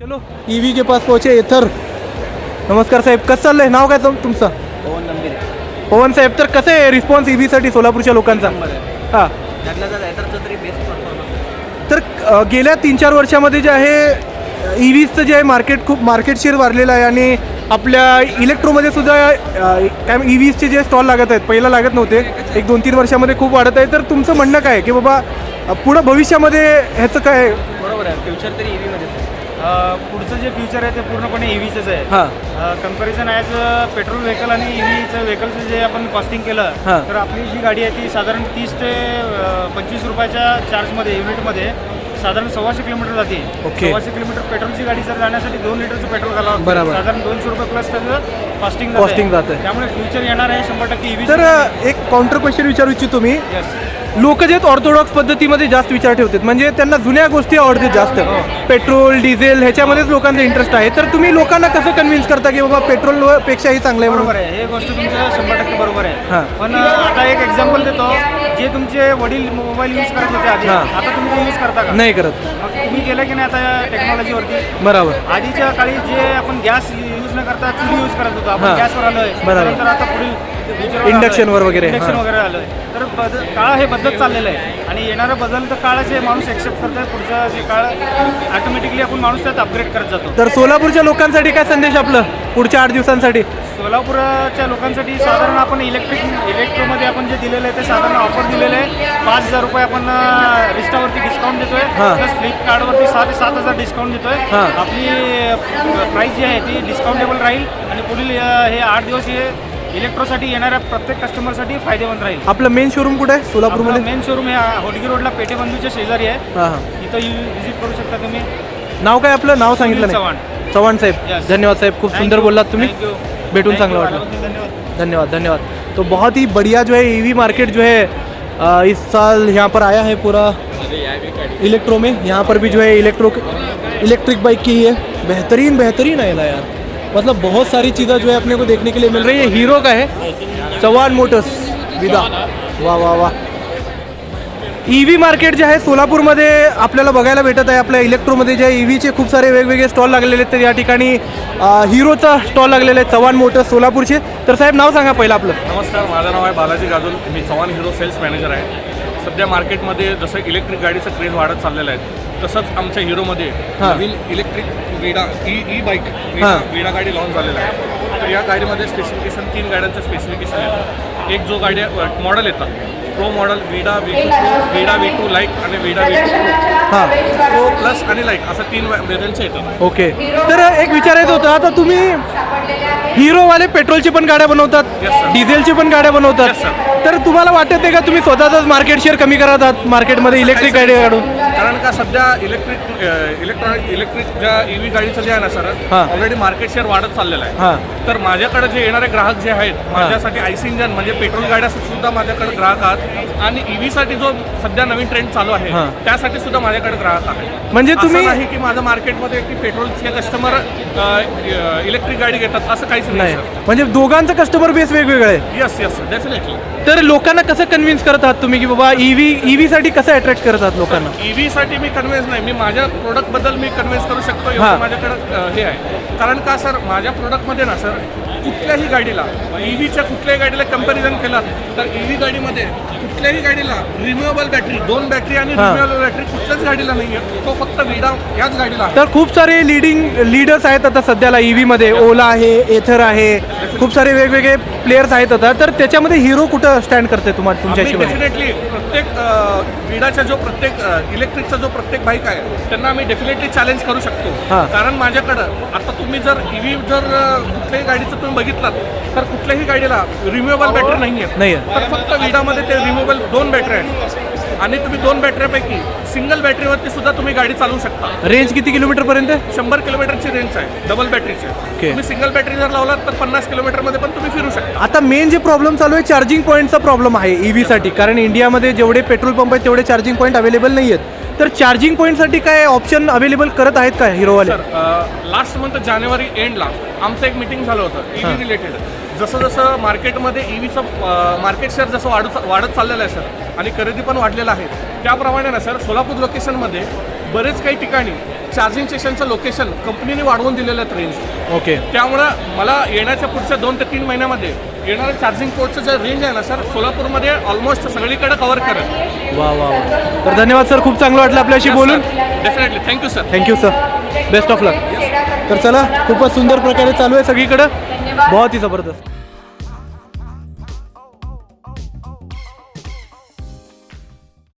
चलो ईव्ही के पास पहुंचे इथर। नमस्कार साहेब कसं चाललंय? नाव काय तुम- तुमचं? पवन नंबीर पवन साहेब तर कसं आहे रिस्पॉन्स ईव्हीसाठी सोलापूरच्या लोकांचा? हां. तरी अ, गेल्या तीन चार वर्षामध्ये जे आहे ई व्हीजचं जे आहे मार्केट खूप मार्केट शेअर वाढलेलं आहे आणि आपल्या इलेक्ट्रोमध्ये सुद्धा अ, काय ई व्हीजचे जे स्टॉल लागत आहेत पहिला लागत नव्हते. एक दोन तीन वर्षामध्ये खूप वाढत आहे. तर तुमचं म्हणणं काय आहे की बाबा अ, पुढं भविष्यामध्ये ह्याचं काय आहे? बरोबर आहे. फ्युचर तरी ईव्हीमध्येच पुढचं जे फ्युचर आहे ते पूर्णपणे ईव्हीचंच आहे हां कंपॅरिझन ॲज पेट्रोल व्हेकल आणि ईव्हीचं व्हेकलचं जे आपण कॉस्टिंग केलं. तर आपली जी गाडी आहे ती साधारण तीस ते पंचवीस रुपयाच्या चार्जमध्ये युनिटमध्ये साधारण सव्वाशे किलोमीटर जाते. सव्वाशे किलोमीटर पेट्रोलची गाडी जर जाण्यासाठी दोन लिटरचं पेट्रोल घालावं. बरोबर. साधारण दोनशे रुपये प्लस त्याचं कॉस्टिंग Costing जातंय. त्यामुळे फ्युचर येणार आहे शंभर टक्के ईव्ही तर एक काउंटर क्वेश्चन विचारू इच्छितो मी लोक जे ऑर्थोडॉक्स पद्धतीमध्ये जास्त विचार ठेवतात. म्हणजे त्यांना जुन्या गोष्टी आवडतात जास्त. पेट्रोल डिझेल ह्याच्यामध्येच लोकांचा इंटरेस्ट आहे. तर तुम्ही लोकांना कसं कन्व्हिन्स करता की बाबा पेट्रोल पेक्षाही चांगलं आहे बरोबर आहे. हे गोष्ट तुमचं शंभर टक्के बरोबर. आहे. पण आता एक एक्झाम्पल देतो. जे तुमचे वडील मोबाईल यूज करत होते आधी. आता तुम्ही यूज करता का? नाही करत. तुम्ही केलं की नाही आता टेक्नॉलॉजीवरती बरोबर. आधीच्या काळी जे आपण गॅस यूज न करता चुली यूज करत होतो. आपण गॅसवर आलोय. बरोबर. आता पुढील future Induction वर वगैरे, इंडक्शन हां. वगैरे आलोय. तर बदल काळ हे बदलत चाललेलं आहे. आणि येणारा बदल तर काळाचे माणूस एक्सेप्ट करतोय. पुढचा जे काळ ऑटोमॅटिकली आपण माणूस त्यात अपग्रेड करत जातो. तर सोलापूरच्या लोकांसाठी काय संदेश आपलं पुढच्या आठ दिवसांसाठी? सोलापूरच्या लोकांसाठी साधारण आपण इलेक्ट्रिक इलेक्ट्रोमध्ये आपण जे दिलेलं आहे ते साधारण ऑफर दिलेलं आहे. पाच हजार रुपये आपण रिस्टावरती डिस्काउंट देतोय. हां. प्लस फ्लिपकार्टवरती सहा ते सात हजार डिस्काउंट देतोय. हां. आपली प्राईस जी आहे ती डिस्काउंटेबल राहील. आणि पुढील अ, हे आठ दिवस हे इलेक्ट्रोसाठी येणाऱ्या प्रत्येक कस्टमरसाठी फायदेमंद राहील. आपलं मेन शोरूम कुठे? आहे सोलापूरमध्ये? मेन शोरूम हे होडगी रोडला पेठे बंधूच्या शेजारी आहे. हां हां. इथं व्हिजिट करू शकता तुम्ही. नाव काय आपलं? नाव सांगितलं सुनील नाही. चव्हाण. साहेब. Yes. धन्यवाद साहेब. खूप सुंदर बोललात तुम्ही. Thank you. भेटून Thank चांगलं you. वाटलं. धन्यवाद. धन्यवाद धन्यवाद. तो बहुत ही बढ़िया जो है ईवी मार्केट जो है अ, इस साल यहाँ पर आया है पूरा। इलेक्ट्रो में। यहाँ पर भी जो है इलेक्ट्रो इलेक्ट्रिक बाइक की ही। बेहतरीन बेहतरीन ना यार। मतलब बहुत सारी चीज़ें जो है अपने को देखने के लिए मिल रही है। हीरो का है। चव्हाण मोटर्स विदा। वाह वाह वाह। ई व्ही मार्केट जे आहे सोलापूरमध्ये आपल्याला बघायला भेटत आहे. आपल्या इलेक्ट्रोमध्ये जे ई व्हीचे खूप सारे वेगवेगळे स्टॉल लागलेले आहेत. तर या ठिकाणी हिरोचा स्टॉल लागलेला आहे चव्हाण मोटर्स सोलापूरचे. तर साहेब नाव सांगा पहिलं आपलं. नमस्कार माझं नाव आहे बालाजी गाजूल मी चव्हाण हिरो सेल्स मॅनेजर आहे. सध्या मार्केटमध्ये जसं इलेक्ट्रिक गाडीचं क्रेज वाढत चाललेलं आहे तसंच आमच्या हिरोमध्ये. नवीन electric Vida E E bike. Vida गाडी लॉन्च झालेला आहे तर या गाडीमध्ये स्पेसिफिकेशन तीन गाड्यांचं स्पेसिफिकेशन येतं. एक जो गाडी मॉडेल येतात pro model Vida V two Vida V two like आणि विडा वी टू हां. प्रो प्लस आणि लाईक असं तीन वेरियंटचे येतात. ओके. तर एक विचारायचं होतं आता तुम्ही हिरोवाले पेट्रोलची पण गाड्या बनवतात. डिझेलची पण गाड्या बनवतात. तर तुम्हाला वाटत आहे का तुम्ही स्वतःच मार्केट शेअर कमी करत आहात मार्केटमध्ये इलेक्ट्रिक गाडी काढून? कारण का सध्या इलेक्ट्रिक इलेक्ट्रॉनिक इलेक्ट्रिक ज्या ईव्ही गाडीचं जे आहे ना सर हां. ऑलरेडी मार्केट शेअर वाढत चाललेलं आहे. तर माझ्याकडे जे येणारे ग्राहक जे आहेत माझ्यासाठी आयसी इंजन म्हणजे पेट्रोल गाड्या सुद्धा माझ्याकडे ग्राहक आहेत. आणि ईव्ही साठी जो सध्या नवीन ट्रेंड चालू आहे हां. त्यासाठी सुद्धा माझ्याकडे ग्राहक आहेत. म्हणजे असं तुम्ही नाही की माझं मार्केटमध्ये की पेट्रोलचे कस्टमर इलेक्ट्रिक गाडी घेतात असं काहीच नाही नाही. म्हणजे दोघांचं कस्टमर बेस वेगवेगळं आहे. येस येस डेफिनेटली तर लोकांना कसं कन्व्हिन्स करत आहात तुम्ही की बाबा E ईव्ही ईव्ही साठी कसं अट्रॅक्ट करत आहात लोकांना? ईव्ही साठी मी कन्व्हिन्स नाही. मी माझ्या प्रोडक्टबद्दल मी कन्व्हिन्स करू शकतो हां. एवढं माझ्याकडं हे आहे. कारण का सर माझ्या प्रोडक्टमध्ये ना सर कुठल्याही गाडीला ईव्हीच्या कुठल्याही गाडीला कंपॅरिझन केला तर ईव्ही गाडीमध्ये कुठल्याही गाडीला रिन्युएबल बॅटरी दोन बॅटरी आणि. रिन्युएबल बॅटरी कुठल्याच गाडीला नाही आहे तो फक्त विडा याच गाडीला तर खूप सारे लिडिंग लीडर्स आहेत आता सध्याला ई मध्ये. ओला आहे एथर आहे खूप सारे वेगवेगळे प्लेयर्स आहेत आता. तर त्याच्यामध्ये हिरो कुठं स्टँड करते तुम्हाला तुमच्या डेफिनेटली प्रत्येक अ, विडाचा जो प्रत्येक इलेक्ट्रिकचा जो प्रत्येक बाईक आहे त्यांना आम्ही डेफिनेटली चॅलेंज करू शकतो. हां. कारण माझ्याकडं आता तुम्ही जर ईव्ही जर कुठल्याही गाडीचं तुम्ही बघितलात तर कुठल्याही गाडीला रिम्युएबल बॅटरी नाही आहे नाही आहे तर फक्त विडामध्ये ते रिम्युएबल दोन बॅटरी आहेत. आणि तुम्ही दोन बॅटरीपैकी सिंगल बॅटरीवरती सुद्धा तुम्ही गाडी चालवू शकता. रेंज किती किलोमीटर पर्यंत आहे? शंभर किलोमीटरची रेंज आहे. डबल बॅटरीची ओके. तुम्ही सिंगल बॅटरी जर लावलात तर पन्नास किलोमीटरमध्ये पण तुम्ही फिरू शकता. आता मेन जे प्रॉब्लेम चालू आहे चार्जिंग पॉईंटचा प्रॉब्लेम आहे ई साठी कारण इंडियामध्ये जेवढे पेट्रोल पंप आहेत तेवढे चार्जिंग पॉईंट अवेलेबल नाही आहेत. तर चार्जिंग पॉईंटसाठी काय ऑप्शन अवेलेबल करत आहेत का हिरोवाले सर लास्ट मंथ जानेवारी एंडला आमचं एक मिटिंग झालं होतं. ईव्ही रिलेटेड जसं जसं मार्केटमध्ये ईव्हीचं मार्केट शेअर जसं वाढत वाढत चाललेलं आहे सर आणि खरेदी पण वाढलेलं आहे त्याप्रमाणे ना सर सोलापूर लोकेशनमध्ये बरेच काही ठिकाणी चार्जिंग स्टेशनचं लोकेशन कंपनीने वाढवून दिलेलं आहे रेंज ओके त्यामुळं मला येण्याच्या पुढच्या दोन ते तीन महिन्यामध्ये येणारं चार्जिंग पोर्टचं जे रेंज आहे ना सर सोलापूरमध्ये ऑलमोस्ट सगळीकडे कव्हर करेल. वा वा वा. तर धन्यवाद सर खूप चांगलं वाटलं आपल्याशी बोलून. Definitely thank you sir thank you sir best of luck तर चला. खूपच सुंदर प्रकारे चालू आहे सगळीकडं. बहुत ही जबरदस्त।